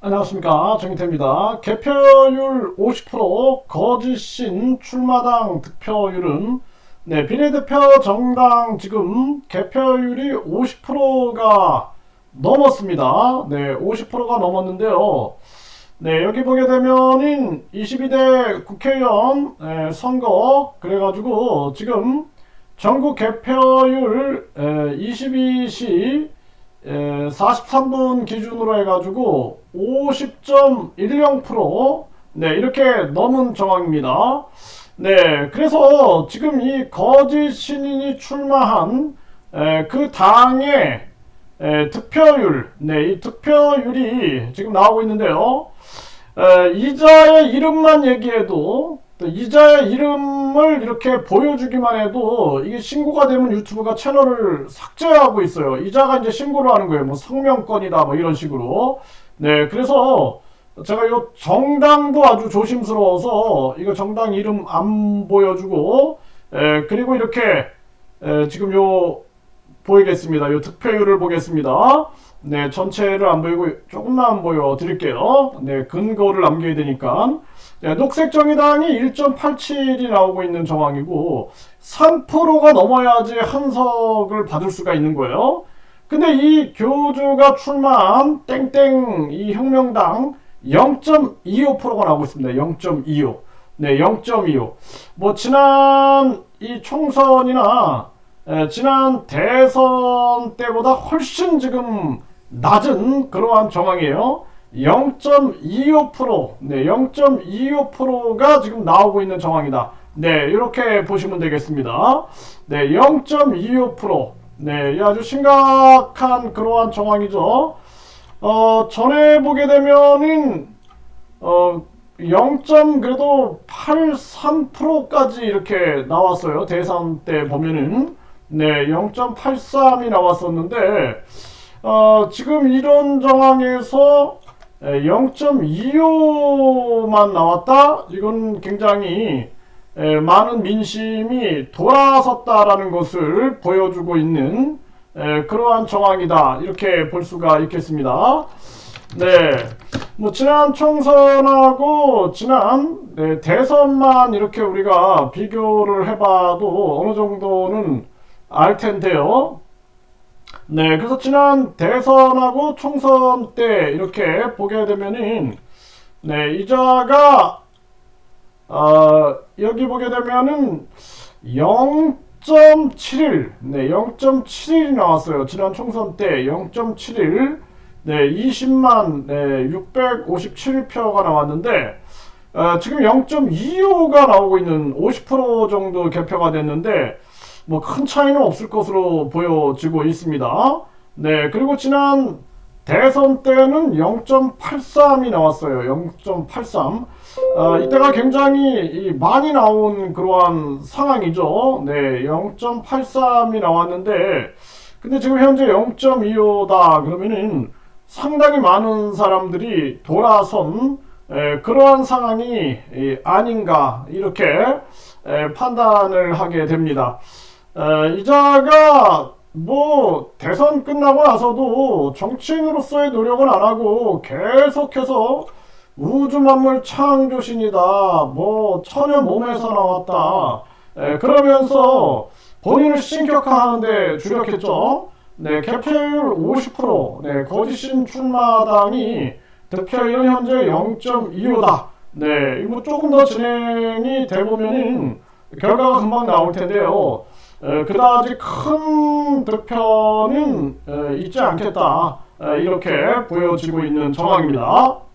안녕하십니까 정희태입니다. 개표율 50% 거짓신 출마당 득표율은 네, 비례대표 정당 지금 개표율이 50%가 넘었습니다. 네, 50%가 넘었는데요. 네, 여기 보게 되면은 22대 국회의원 네, 선거 그래가지고 지금 전국 개표율 22시 43분 기준으로 해가지고 50.10% 네, 이렇게 넘은 정황입니다. 네, 그래서 지금 이 거짓 신인이 출마한 에, 그 당의 에, 득표율, 네, 이 득표율이 지금 나오고 있는데요. 에, 이자의 이름만 얘기해도 또 이자의 이름을 이렇게 보여주기만 해도 이게 신고가 되면 유튜브가 채널을 삭제하고 있어요. 이자가 이제 신고를 하는 거예요. 뭐 성명권이다 뭐 이런 식으로. 네, 그래서 제가 이 정당도 아주 조심스러워서 이거 정당 이름 안 보여주고 에, 그리고 이렇게 에, 지금 요 보이겠습니다. 요 득표율을 보겠습니다. 네, 전체를 안 보이고 조금만 보여 드릴게요. 네, 근거를 남겨야 되니까. 네, 녹색 정의당이 1.87이 나오고 있는 정황이고 3%가 넘어야지 한석을 받을 수가 있는 거예요. 근데 이 교주가 출마한 땡땡 이 혁명당 0.25%가 나오고 있습니다. 0.25. 네, 0.25. 뭐 지난 이 총선이나 에, 지난 대선 때보다 훨씬 지금 낮은 그러한 정황이에요. 0.25% 네, 0.25%가 지금 나오고 있는 정황이다. 네, 이렇게 보시면 되겠습니다. 네, 0.25% 네, 아주 심각한 그러한 정황이죠. 어, 전에 보게 되면은 어, 0. 그래도 83%까지 이렇게 나왔어요. 대선 때 보면은 네, 0.83이 나왔었는데 어, 지금 이런 정황에서 0.25만 나왔다? 이건 굉장히 에, 많은 민심이 돌아섰다라는 것을 보여주고 있는 에, 그러한 정황이다. 이렇게 볼 수가 있겠습니다. 네. 뭐, 지난 총선하고 지난 네, 대선만 이렇게 우리가 비교를 해봐도 어느 정도는 알 텐데요. 네, 그래서 지난 대선하고 총선 때 이렇게 보게 되면은 네, 이자가 어, 여기 보게 되면은 0.71, 네, 0.71이 나왔어요. 지난 총선 때 0.71, 네, 20만 네, 657표가 나왔는데 어, 지금 0.25가 나오고 있는 50% 정도 개표가 됐는데 뭐 큰 차이는 없을 것으로 보여지고 있습니다. 네, 그리고 지난 대선 때는 0.83이 나왔어요. 0.83. 어, 이때가 굉장히 많이 나온 그러한 상황이죠. 네, 0.83이 나왔는데, 근데 지금 현재 0.25다 그러면은 상당히 많은 사람들이 돌아선 에, 그러한 상황이 에, 아닌가 이렇게 에, 판단을 하게 됩니다. 이자가 뭐 대선 끝나고 나서도 정치인으로서의 노력은 안 하고 계속해서 우주 만물 창조신이다. 뭐 천여 몸에서 나왔다. 에, 그러면서 본인을 신격화하는데 주력했죠. 네, 개표율 50%, 네, 거짓신 출마당이 득표율은 현재 0.25다. 네, 이거 조금 더 진행이 돼 보면은 결과가 금방 나올 텐데요. 그다지 큰 득표는 있지 않겠다 이렇게 보여지고 있는 정황입니다.